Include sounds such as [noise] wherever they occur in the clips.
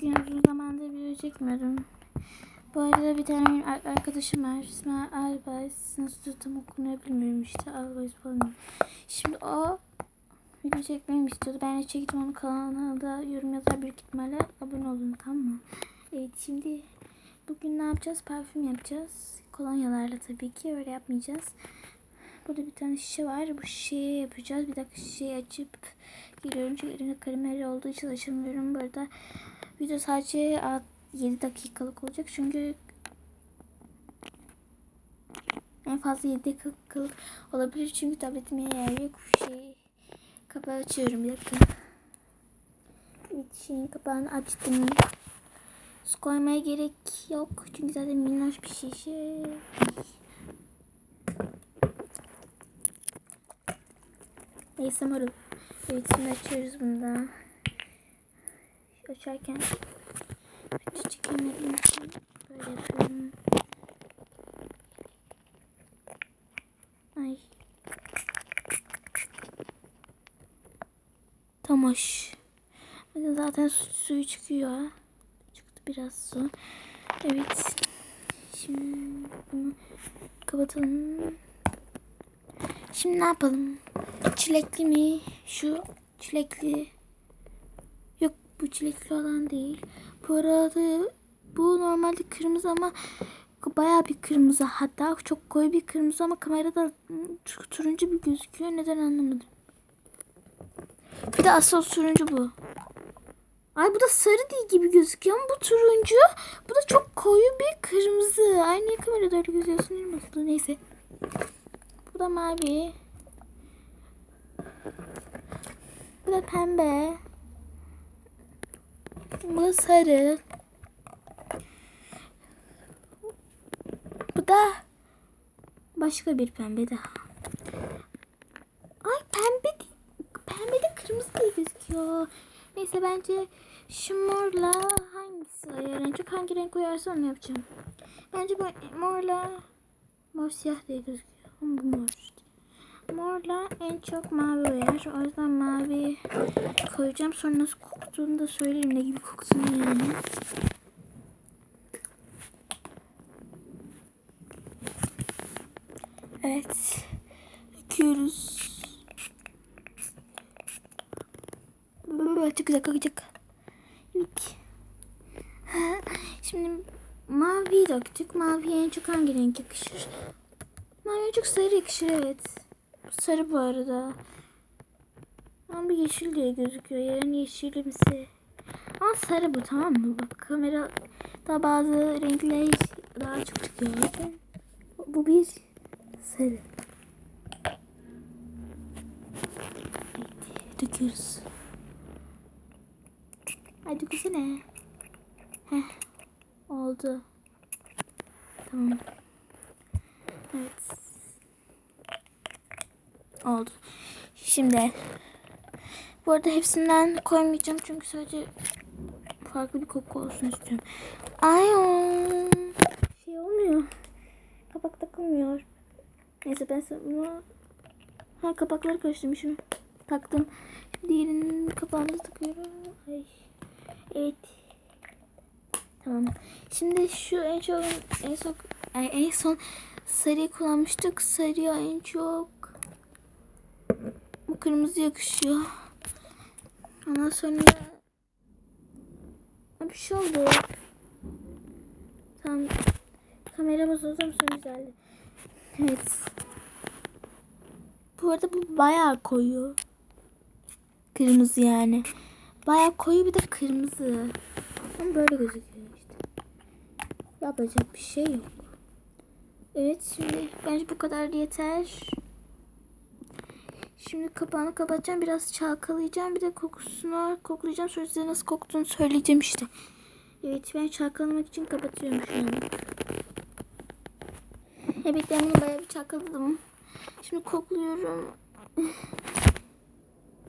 Bugün uzun zamandır video çekmiyordum. Bu arada bir tane arkadaşım var. İsmi Albays. Nasıl tam okunuyor bilmiyorum işte. Albays falan. Şimdi o video çekmemi istiyordu. Ben de çektim onun kanalına yorum yazar büyük ihtimalle abone olun tamam mı? Evet şimdi bugün ne yapacağız? Parfüm yapacağız. Kolonyalarla tabii ki öyle yapmayacağız. Burada bir tane şişe var. Bu şişeyi yapacağız. Bir dakika şişeyi açıp geliyorum. Çünkü elimde karamel olduğu için açamıyorum. Burada video sadece 7 dakikalık olacak. Çünkü en fazla 7 dakikalık olabilir. Çünkü tabletime yer yok. Şeyi kapağı açıyorum. Bir dakika. Şeyin kapağını açtım. Su koymaya gerek yok. Çünkü zaten minnoş bir şişe. Neyse marul. Evet şimdi açıyoruz bunu da. Açarken hiç çekemediğim için böyle yapıyorum. Ay. Tam hoş. Zaten su, suyu çıkıyor. Çıktı biraz su. Evet. Şimdi bunu kapatalım. Şimdi ne yapalım? Çilekli mi? Şu çilekli. Bu çilekli olan değil. Bu arada bu normalde kırmızı ama bayağı bir kırmızı. Hatta çok koyu bir kırmızı ama kamerada tu- turuncu bir gözüküyor. Neden anlamadım. Bir de asıl turuncu bu. Ay bu da sarı değil gibi gözüküyor ama bu turuncu. Bu da çok koyu bir kırmızı. Ay niye kamerada öyle gözüküyorsun? Nasıl? Neyse. Bu da mavi. Bu da pembe. Sarı. Bu da başka bir pembe daha. Ay pembe değil. Pembe de kırmızı diye gözüküyor. Neyse bence şu morla hangisi ayar en çok hangi renk uyarsa onu yapacağım. Bence bu morla mor siyah diye gözüküyor. Ama bu mor işte. Morla en çok mavi uyar. O yüzden mavi koyacağım. Sonra nasıl koktuğunu da söyleyeyim. Ne gibi koktuğunu yani. Evet. Döküyoruz. Çok güzel kokacak. [laughs] Şimdi mavi döktük. Maviye en çok hangi renk yakışır? Maviye çok sarı yakışır evet. Sarı bu arada. Ama bir yeşil diye gözüküyor. Yarın yeşilimsi. Ama sarı bu tamam mı? Bak kamera da bazı renkler daha çok çıkıyor. Bu bir sarı. Evet, döküyoruz. Hadi döksene. Heh. Oldu. Tamam. Evet. Oldu. Şimdi bu arada hepsinden koymayacağım çünkü sadece farklı bir koku olsun istiyorum. Ay şey olmuyor. Kapak takılmıyor. Neyse ben bunu ha kapakları karıştırmışım. Taktım. Diğerinin kapağını takıyorum. Ay. Evet. Tamam. Şimdi şu en çok en son en son sarıyı kullanmıştık. Sarıya en çok kırmızı yakışıyor. Ondan sonra bir şey oldu. Tamam. Kamera bozuldu mu sonra güzeldi. Evet. Bu arada bu bayağı koyu. Kırmızı yani. Bayağı koyu bir de kırmızı. Ama böyle gözüküyor işte. Yapacak bir şey yok. Evet şimdi bence bu kadar yeter. Şimdi kapağını kapatacağım. Biraz çalkalayacağım. Bir de kokusunu koklayacağım. Sonra size nasıl koktuğunu söyleyeceğim işte. Evet ben çalkalamak için kapatıyorum şu an. Evet ben bunu bayağı bir çalkaladım. Şimdi kokluyorum. [laughs]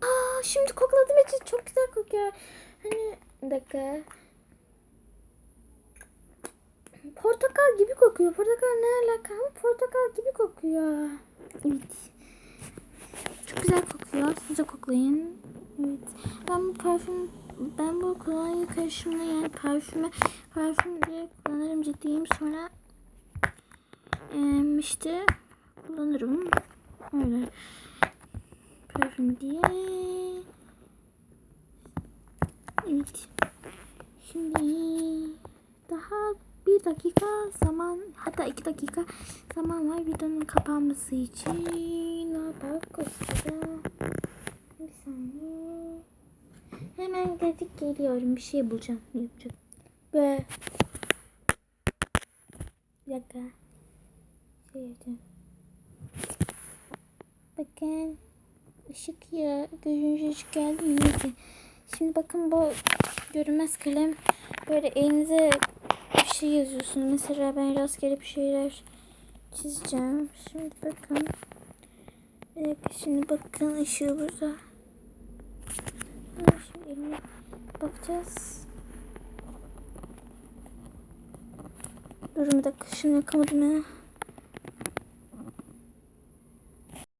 Aa, şimdi kokladığım için çok güzel kokuyor. Hani dakika. Portakal gibi kokuyor. Portakal ne alaka? Portakal gibi kokuyor. Evet. Çok güzel kokuyor. Siz de koklayın. Evet. Ben bu parfüm ben bu kolonya karışımını yani parfüme parfüm diye kullanırım ciddiyim. Sonra em, işte kullanırım. Öyle. Parfüm diye. Evet. Şimdi daha bir dakika zaman hatta iki dakika zaman var. Videonun kapanması için ne koşalım bir saniye. Hemen geldik geliyorum. Bir şey bulacağım yapacağım? Ve bir dakika. Şey yapacağım. Bakın. Işık ya gözünüze ışık geldi mi? Şimdi bakın bu görünmez kalem. Böyle elinize bir şey yazıyorsunuz. Mesela ben rastgele bir şeyler çizeceğim. Şimdi bakın. Dakika şimdi bakın ışığı burada. Şimdi elime bakacağız. Durun bir dakika şimdi yakamadım ya.